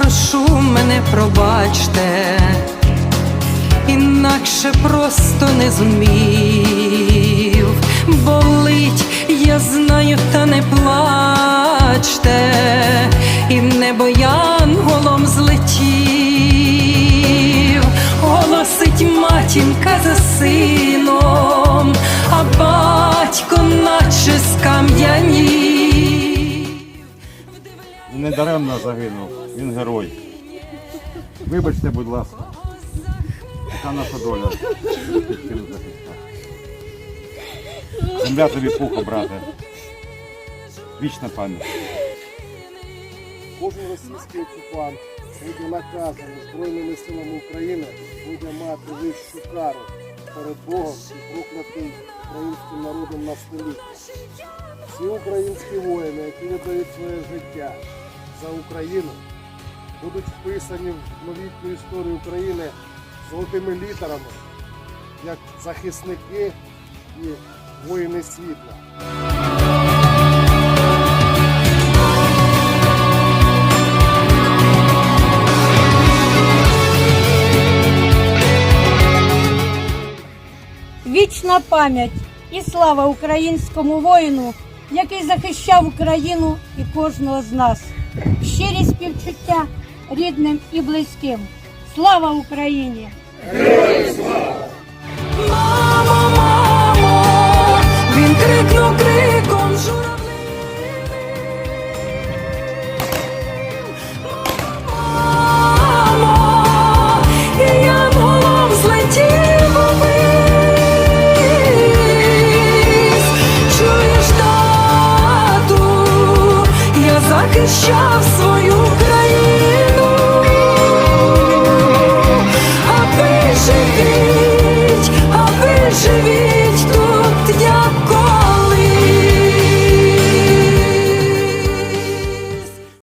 Прошу, мене пробачте, інакше просто не зумів. Болить, я знаю, та не плачте, і небо янголом злетів, голосить матінка за сином, не даремно загинув, він герой. Вибачте, будь ласка. Така наша доля. Земля тобі пухо, брате. Вічна пам'ять. Кожен російський окупант буде наказаний Збройними силами України буде мати вищу кару перед Богом і проклятий українським народом на столі. Всі українські воїни, які віддають своє життя за Україну, будуть вписані в новітню історію України золотими літерами, як захисники і воїни світла. Вічна пам'ять і слава українському воїну, який захищав Україну і кожного з нас. Щирі співчуття рідним і близьким. Слава Україні! Героям мамо, увись. Чуєш,